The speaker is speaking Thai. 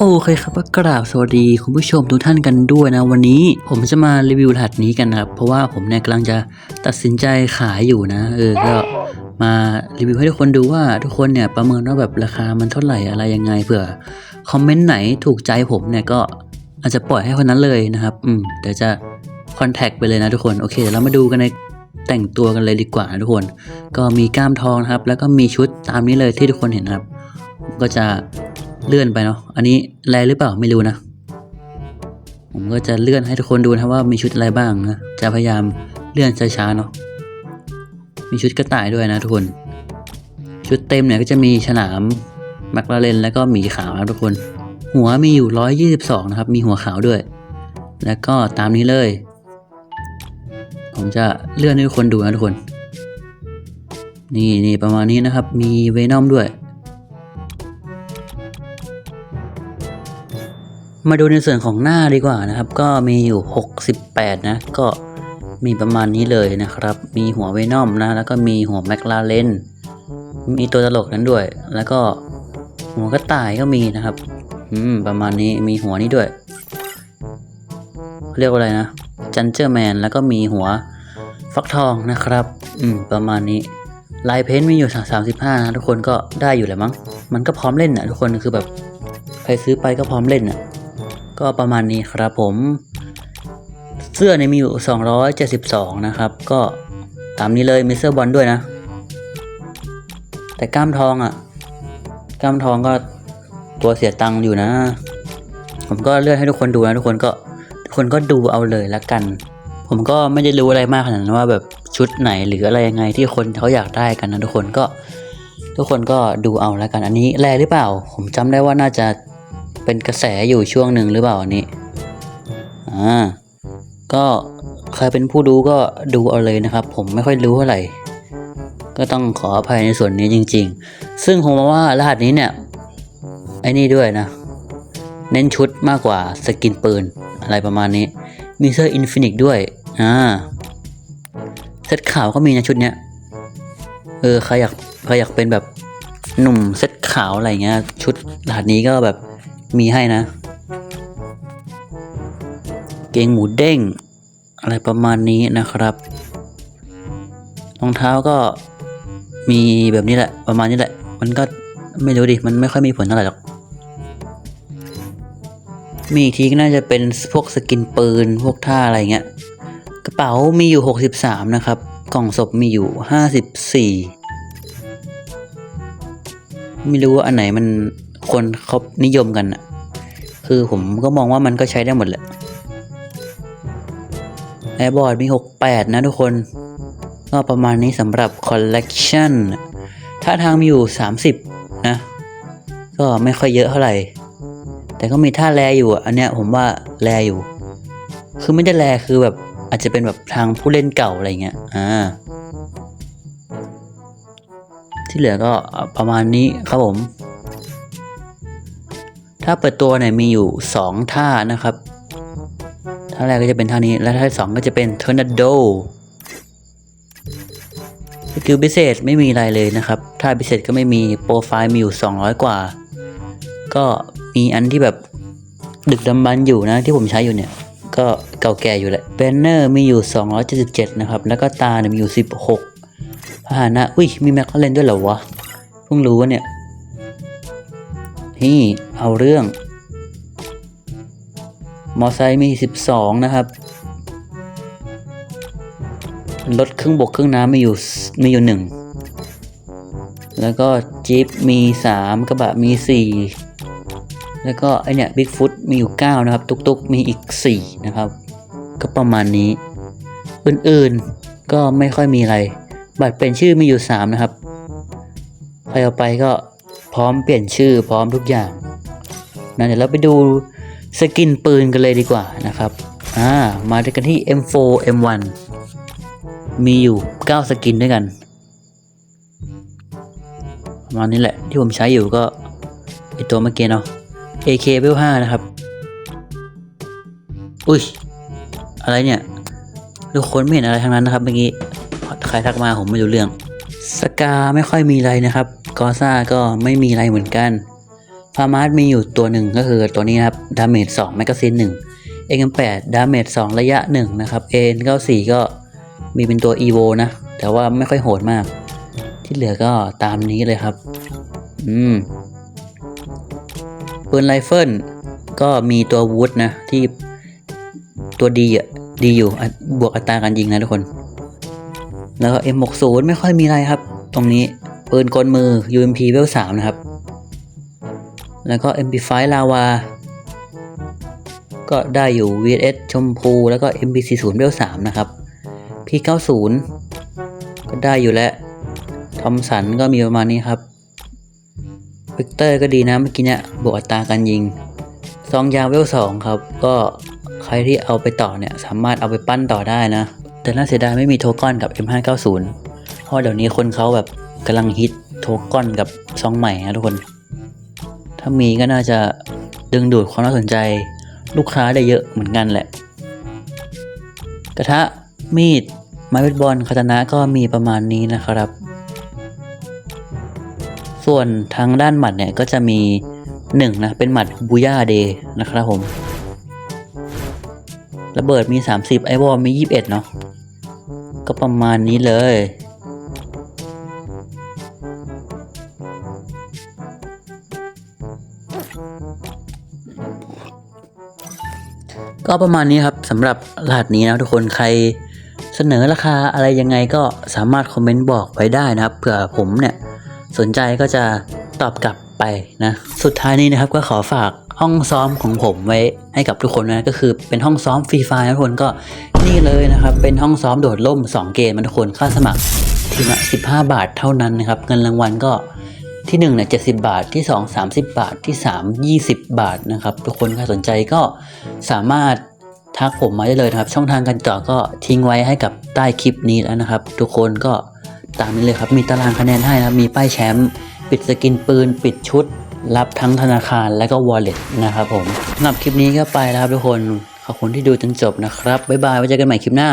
โอเคครับก็กราบสวัสดีคุณผู้ชมทุกท่านกันด้วยนะ วันนี้ผมจะมารีวิวรหัสนี้กันนะครับเพราะว่าผมเนี่ยกำลังจะตัดสินใจขายอยู่นะ เออก็มารีวิวให้ทุกคนดูว่าทุกคนเนี่ยประเมินว่าแบบราคามันเท่าไหร่อะไรยังไงเผื่อคอมเมนต์ไหนถูกใจผมเนี่ยก็อาจจะปล่อยให้คนนั้นเลยนะครับ อืมเดี๋ยวจะคอนแทคไปเลยนะทุกคนโอเคเดี๋ยวเรามาดูกันในแต่งตัวกันเลยดีกว่านะทุกคน ก็มีกล้ามทองนะครับ แล้วก็มีชุดตามนี้เลยที่ทุกคนเห็นครับ ก็จะ เลื่อนไปเนาะ อันนี้แลหรือเปล่าไม่รู้นะ ผมก็จะเลื่อนให้ทุกคนดูนะครับว่ามีชุดอะไรบ้างนะ จะพยายามเลื่อนช้าๆเนาะ มีชุดกระต่ายด้วยนะทุกคน ชุดเต็มเนี่ยก็จะมีฉลามแมคลาเรนแล้วก็หมีขาวนะทุกคน หัวมีอยู่ 122 นะครับ มีหัวขาวด้วย แล้วก็ตามนี้เลย ผมจะเลื่อนให้ทุกคนดูนะทุกคน นี่นี่ประมาณนี้นะครับ มีเวนอมด้วย มาดูในส่วนของหน้าดีกว่านะครับ ก็มีอยู่ 68 นะ ก็มีประมาณนี้เลยนะครับ มีหัวเวนอมนะ แล้วก็มีหัวแมคลาเรนมีตัวตลกนั้นด้วย แล้วก็หัวกระต่ายก็มีนะครับ อืม ประมาณนี้มีหัวนี้ด้วย เรียกว่าอะไรนะจันเจอร์แมนแล้วก็มีหัวฟักทองนะครับ อืม ประมาณนี้ลายเพ้นมีอยู่ 35 นะทุกคนก็ได้อยู่แหละมั้ง มันก็พร้อมเล่นนะทุกคนคือแบบใครซื้อไปก็พร้อมเล่นนะ ก็ประมาณนี้ครับผม เสื้อเนี่ยมีอยู่ 272 นะครับ ก็ตามนี้เลยมีเสื้อบอลด้วยนะ แต่กล้ามทองอะ่ะ กล้ามทองก็ตัวเสียตังค์อยู่นะ ผมก็เลื่อนให้ทุกคนดูนะทุกคนก็ทุกคนก็ดูเอาเลยละกัน ผมก็ไม่ได้รู้อะไรมากขนาดนั้นว่าแบบชุดไหนหรืออะไรยังไงที่คนเขาอยากได้กันนะทุกคนก็ ทุกคนก็ดูเอาแล้วกันอันนี้แลหรือเปล่า ผมจำได้ว่าน่าจะ เป็นกระแสอยู่ช่วงหนึ่งหรือเปล่าอันนี้อ่าก็ใครเป็นผู้ดูก็ดูเอาเลยนะครับ ผมไม่ค่อยรู้เท่าไหร่ ก็ต้องขออภัยในส่วนนี้จริง ๆ ซึ่งผมว่ารหัสนี้เนี่ยไอ้นี่ด้วยนะ เน้นชุดมากกว่าสกินปืนอะไรประมาณนี้ มีเสื้ออินฟินิกด้วยอ่าเซตขาวก็มีนะชุดเนี้ยเออใครอยากใครอยากเป็นแบบหนุ่มเซตขาวอะไรเงี้ยชุดรหัสนี้ก็แบบ มีให้นะ เกงหมูเด้ง อะไรประมาณนี้นะครับรองเท้าก็มีแบบนี้แหละ ประมาณนี้แหละ มันก็ไม่รู้ดิ มันไม่ค่อยมีผลเท่าไหร่หรอก มีอีกทีก็น่าจะเป็นพวกสกินปืน พวกท่าอะไรเงี้ย กระเป๋ามีอยู่ 63 นะครับ กล่องศพมีอยู่ 54 ไม่รู้ว่าอันไหนมัน คนเขานิยมกันอะคือผมก็มองว่ามันก็ใช้ได้หมดแหละแอร์บอร์ดมี 68 นะทุกคน ก็ประมาณนี้สำหรับคอลเลกชันท่าทางมีอยู่ 30 นะ ก็ไม่ค่อยเยอะเท่าไหร่ แต่ก็มีท่าแลอยู่อันเนี้ยผมว่าแลอยู่ คือไม่ได้แลคือแบบอาจจะเป็นแบบทางผู้เล่นเก่าอะไรเงี้ย อ่า ที่เหลือก็ประมาณนี้ครับผม ถ้าเปิดตัวเนี่ยมีอยู่ 2 ท่านะครับ ท่าแรกก็จะเป็นท่านี้ และท่าที่สองก็จะเป็น Tornado สกิลพิเศษไม่มีอะไรเลยนะครับ ท่าพิเศษก็ไม่มีโปรไฟล์มีอยู่ 200 กว่า ก็มีอันที่แบบดึกดำบรรพ์อยู่นะที่ผมใช้อยู่เนี่ย ก็เก่าแก่อยู่แหละแบนเนอร์มีอยู่ 277 นะครับ แล้วก็ตาเนี่ยมีอยู่ 16พาหนะ อุ้ยมีแมคคาเรนด้วยเหรอวะ เพิ่งรู้ว่าเนี่ย นี่เอาเรื่อง มอไซค์มี 12 นะครับ รถเครื่องบกเครื่องน้ำมีอยู่มีอยู่หนึ่ง แล้วก็จี๊ปมี 3 กระบะมี 4 แล้วก็ไอเนี่ยบิ๊กฟุตมีอยู่ 9 นะครับ ตุกตุกมีอีก 4 นะครับ ก็ประมาณนี้ อื่นๆก็ไม่ค่อยมีอะไร บัตรเปลี่ยนชื่อมีอยู่ 3 นะครับ ใครเอาไปก็ พร้อมเปลี่ยนชื่อพร้อมทุกอย่างนะเดี๋ยวเราไปดูสกินปืนกันเลยดีกว่านะครับอ่ามาด้วยกันที่ M4 M1 มีอยู่ 9 สกินด้วยกันประมาณนี้แหละที่ผมใช้อยู่ก็ไอตัวเมื่อกี้เนาะ AK v 5นะครับ อุ้ย อะไรเนี่ยทุกคนไม่เห็นอะไรทั้งนั้นนะครับเมื่อกี้ใครทักมาผมไม่รู้เรื่อง สกาไม่ค่อยมีอะไรนะครับ กอซ่าก็ไม่มีอะไรเหมือนกันฟาร์มาสมีอยู่ตัวหนึ่งก็คือตัวนี้นะครับดาเมจ2แมกกาซีน1 AM8 ดาเมจ2ระยะ 1 นะครับ AN94 ก็มีเป็นตัว EVO นะ แต่ว่าไม่ค่อยโหดมาก ที่เหลือก็ตามนี้เลยครับ อืมปืนไรเฟิลก็มีตัววูดนะ ที่ตัวดีอะดีอยู่บวกอัตราการยิงนะทุกคน แล้วก็ M60 ไม่ค่อยมีอะไรครับ ตรงนี้ ปืนกลมือ UMP เวล3นะครับ แล้วก็ MP5 ลาวา ก็ได้อยู่ VS ชมพู แล้วก็ MP40 เวล3นะครับ P90 ก็ได้อยู่แล้ว ทอมสันก็มีประมาณนี้ครับวิกเตอร์ก็ดีนะเมื่อกี้เนี่ยบวกอัตราการยิง ซองยาวเวล2ครับ ก็ใครที่เอาไปต่อเนี่ย สามารถเอาไปปั้นต่อได้นะ แต่น่าเสียดายไม่มีโทกอนกับ M590 เพราะเดี๋ยวนี้คนเขาแบบ กำลังฮิตโทก้อนกับซองใหม่นะทุกคน ถ้ามีก็น่าจะดึงดูดความน่าสนใจลูกค้าได้เยอะเหมือนกันแหละ กระทะมีดไม้เบสบอลคาตานะก็มีประมาณนี้นะครับ ส่วนทางด้านหมัดเนี่ยก็จะมีหนึ่งนะเป็นหมัดบูย่าเดย์นะครับผม ระเบิดมี 30 ไอวอลมี 21 เนาะก็ประมาณนี้เลย ก็ประมาณนี้ครับสำหรับรหัสนี้นะทุกคนใครเสนอราคาอะไรยังไงก็สามารถคอมเมนต์บอกไว้ได้นะครับเผื่อผมเนี่ยสนใจก็จะตอบกลับไปนะสุดท้ายนี้นะครับก็ขอฝากห้องซ้อมของผมไว้ให้กับทุกคนนะก็คือเป็นห้องซ้อมฟรีไฟนะทุกคนก็นี่เลยนะครับเป็นห้องซ้อมโดดร่ม 2 เกมนะทุกคนค่าสมัครทีละ15 บาทเท่านั้นนะครับเงินรางวัลก็ ที่1เนี่ย70บาทที่ 2 30 บาทที่ 3 20 บาทนะครับ ทุกคนใครสนใจก็สามารถทักผมมาได้เลยนะครับ ช่องทางการต่อก็ทิ้งไว้ให้กับใต้คลิปนี้แล้วนะครับ ทุกคนก็ตามนี้เลยครับมีตารางคะแนนให้นะมีป้ายแชมป์ปิดสกินปืน ปิดชุด รับทั้งธนาคารและก็ wallet นะครับผมสำหรับคลิปนี้ก็ไปแล้วครับทุกคนขอบคุณที่ดูจนจบนะครับบ๊ายบายไว้เจอกันใหม่คลิปหน้า